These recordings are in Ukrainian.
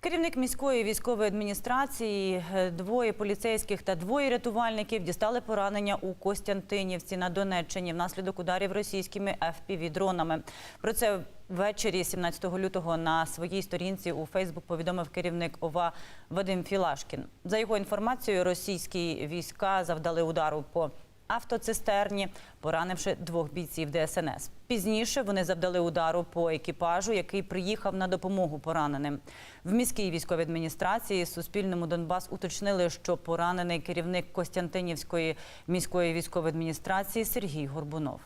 Керівник міської військової адміністрації, е, двоє поліцейських та двоє рятувальників дістали поранення у Костянтинівці на Донеччині внаслідок ударів російськими FPV-дронами. Про це ввечері 17 лютого на своїй сторінці у Фейсбук повідомив керівник ОВА Вадим Філашкін. За його інформацією, російські війська завдали удару по автоцистерні, поранивши двох бійців ДСНС. Пізніше вони завдали удару по екіпажу, який приїхав на допомогу пораненим. В міській військовій адміністрації Суспільному Донбас уточнили, що поранений керівник Костянтинівської міської військової адміністрації Сергій Горбунов.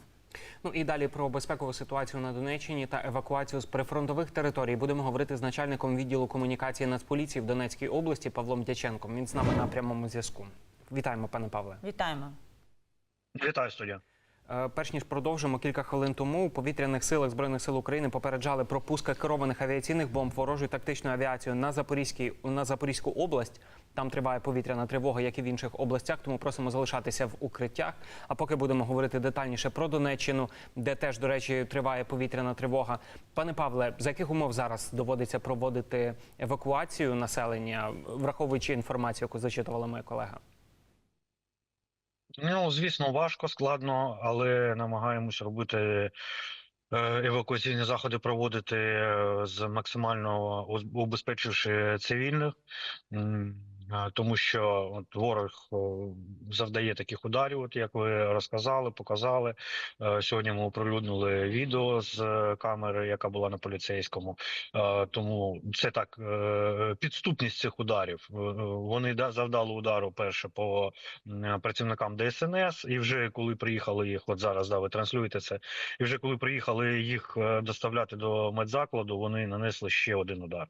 Ну і далі про безпекову ситуацію на Донеччині та евакуацію з прифронтових територій будемо говорити з начальником відділу комунікації Нацполіції в Донецькій області Павлом Дяченком. Він з нами на прямому зв'язку. Вітаємо, пане Павле. Вітаємо. Вітаю студія. Е, Перш ніж продовжимо кілька хвилин тому у повітряних силах збройних сил України попереджали про пуск керованих авіаційних бомб ворожою тактичною авіацією на Запорізькій на Запорізьку область. Там триває повітряна тривога, як і в інших областях. Тому просимо залишатися в укриттях. А поки будемо говорити детальніше про Донеччину, де теж, до речі, триває повітряна тривога. Пане Павле, за яких умов зараз доводиться проводити евакуацію населення, враховуючи інформацію, яку зачитувала моя колега? Ну, звісно, важко, складно, але намагаємось робити е, евакуаційні заходи, проводити е, з максимально убезпечивши цивільних, тому що от ворог завдає таких ударів, от як ви розказали, показали. Е, Сьогодні ми оприлюднили відео з е, камери, яка була на поліцейському. Е, Тому це так е, підступність цих ударів. Е, е, Вони да- завдали удару перше по працівникам ДСНС, і вже коли приїхали їх, от зараз да, ви транслюєте це, і вже коли приїхали їх е, доставляти до медзакладу, вони нанесли ще один удар.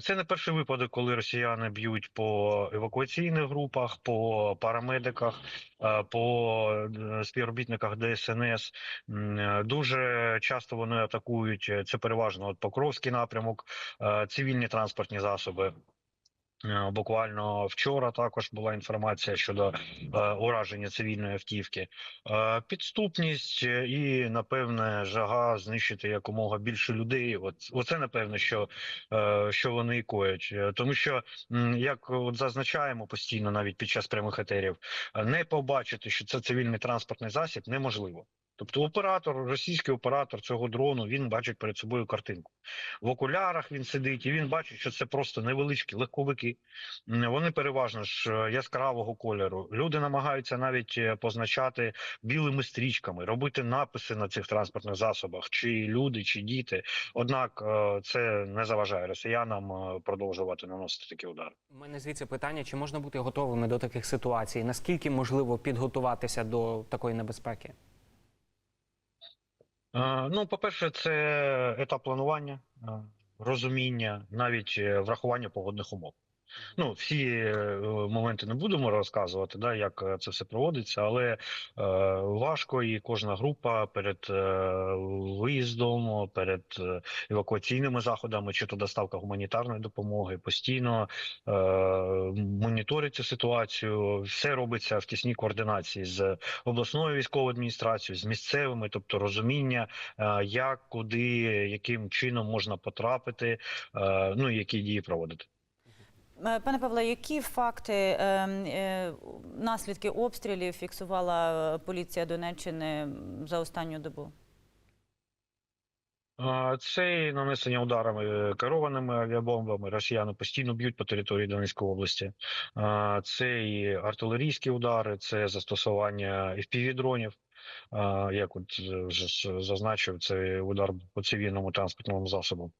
Це не перший випадок, коли росіяни б'ють по евакуаційних групах, по парамедиках, е, по е, співробітниках ДСНС. Е, Дуже часто вони атакують це переважно от Покровський напрямок, цивільні транспортні засоби. Е, Буквально вчора також була інформація щодо е, ураження цивільної автівки. Е, підступність і напевне жага знищити якомога більше людей. От оце напевне, що, е, що вони коять. Тому що як от зазначаємо постійно, навіть під час прямих етерів, не побачити, що це цивільний транспортний засіб, неможливо. Тобто оператор, російський оператор цього дрону, він бачить перед собою картинку. В окулярах він сидить, і він бачить, що це просто невеличкі легковики. Вони переважно ж е, яскравого кольору. Люди намагаються навіть е, позначати білими стрічками, робити написи на цих транспортних засобах, чи люди, чи діти. Однак е, це не заважає росіянам продовжувати наносити такі удари. У мене звідси питання: чи можна бути готовими до таких ситуацій? Наскільки можливо підготуватися до такої небезпеки? Е, Ну, по-перше, це етап планування, е, розуміння, навіть е, врахування погодних умов. Ну, всі моменти не будемо розказувати, да, як це все проводиться, але е, важко і кожна група перед е, виїздом, перед евакуаційними заходами, чи то доставка гуманітарної допомоги, постійно е, моніторить цю ситуацію. Все робиться в тісній координації з обласною військовою адміністрацією, з місцевими, тобто розуміння, е, як, куди, яким чином можна потрапити, е, ну і які дії проводити. Е, Пане Павле, які факти наслідки обстрілів фіксувала поліція Донеччини за останню добу? Це нанесення ударами е, керованими авіабомбами. Росіяни постійно б'ють по території Донецької області. Це і артилерійські удари, це застосування FPV-дронів. Як от е, зазначив, це удар по цивільному транспортному засобу.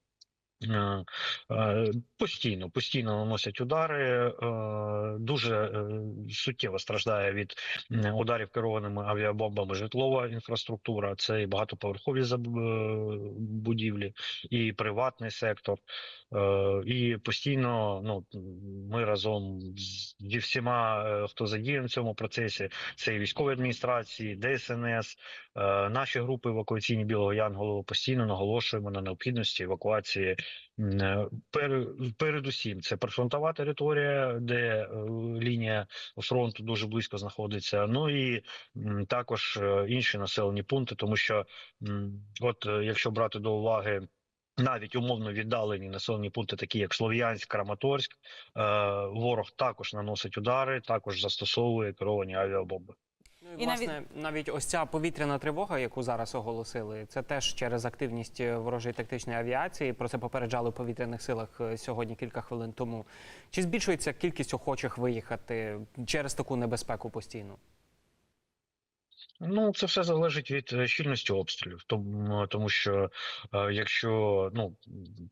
Е, е, Постійно, постійно наносять удари. е, Дуже суттєво страждає від ударів керованими авіабомбами житлова інфраструктура. Це і багатоповерхові будівлі, і приватний сектор. Е, І постійно ну, ми разом зі всіма, е, хто задіяний в цьому процесі, це і військові адміністрації, ДСНС, е, наші групи евакуаційні Білого Янголу постійно наголошуємо на необхідності евакуації пер, передусім це прифронтова територія, де лінія фронту дуже близько знаходиться. Ну і також інші населені пункти, тому що от якщо брати до уваги навіть умовно віддалені населені пункти, такі як Слов'янськ, Краматорськ, е, ворог також наносить удари, також застосовує керовані авіабомби. Ну, і, І навіть- власне, навіть... ось ця повітряна тривога, яку зараз оголосили, це теж через активність ворожої тактичної авіації. Про це попереджали у повітряних силах е, сьогодні кілька хвилин тому. Чи збільшується кількість охочих виїхати через таку небезпеку постійно? Ну, це все залежить від е, щільності обстрілів. Тому, тому що е, якщо ну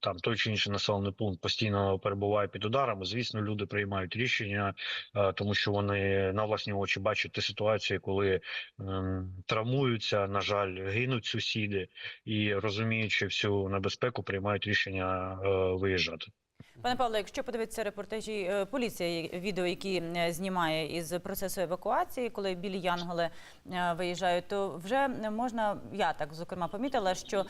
там той чи інший населений пункт постійно перебуває під ударами, звісно, люди приймають рішення, е, тому що вони на власні очі бачать ті ситуації, коли ем, травмуються, на жаль, гинуть сусіди, і розуміючи всю небезпеку, приймають рішення е, виїжджати. Пане Павло, якщо подивитися репортажі е, поліції, відео, які е, знімає із процесу евакуації, коли білі янголи е, виїжджають, то вже можна, я так зокрема помітила, що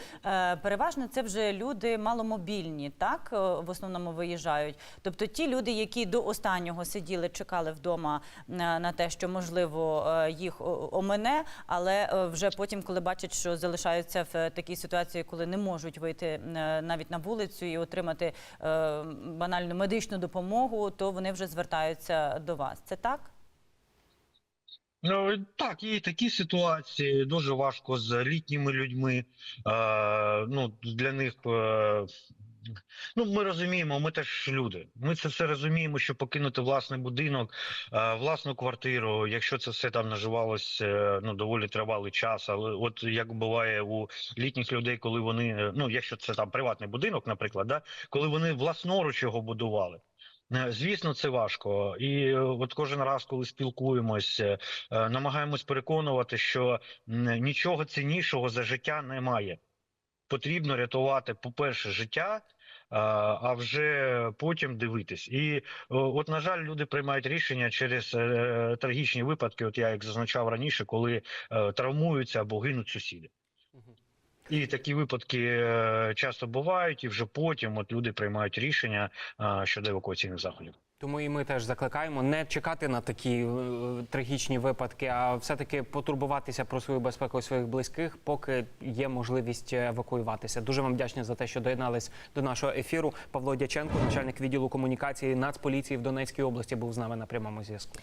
переважно це вже люди маломобільні, так в основному виїжджають. Тобто ті люди, які до останнього сиділи, чекали вдома на те, що можливо їх омине, але вже потім, коли бачать, що залишаються в такій ситуації, коли не можуть вийти навіть на вулицю і отримати банальну медичну допомогу, то вони вже звертаються до вас. Це так? Ну так, є такі ситуації. Дуже важко з літніми людьми. Е, ну для них. Е, Ну, ми розуміємо, ми теж люди. Ми це все розуміємо, що покинути власний будинок, е, власну квартиру, якщо це все там наживалося е, ну доволі тривалий час. Але от як буває у літніх людей, коли вони е, ну, якщо це там приватний будинок, наприклад, да, коли вони власноруч його будували. Звісно, це важко, і от кожен раз, коли спілкуємося, намагаємось переконувати, що нічого ціннішого за життя немає. Потрібно рятувати, по-перше, життя, а, а вже потім дивитись. І от, на жаль, люди приймають рішення через е, трагічні випадки, от я як зазначав раніше, коли е, травмуються або гинуть сусіди. І такі випадки е, часто бувають, і вже потім от люди приймають рішення е, щодо евакуаційних заходів. Тому і ми теж закликаємо не чекати на такі е, трагічні випадки, а все-таки потурбуватися про свою безпеку своїх близьких, поки є можливість евакуюватися. Дуже вам вдячні за те, що доєднались до нашого ефіру. Павло Дяченко, начальник відділу комунікації Нацполіції в Донецькій області, був з нами на прямому зв'язку.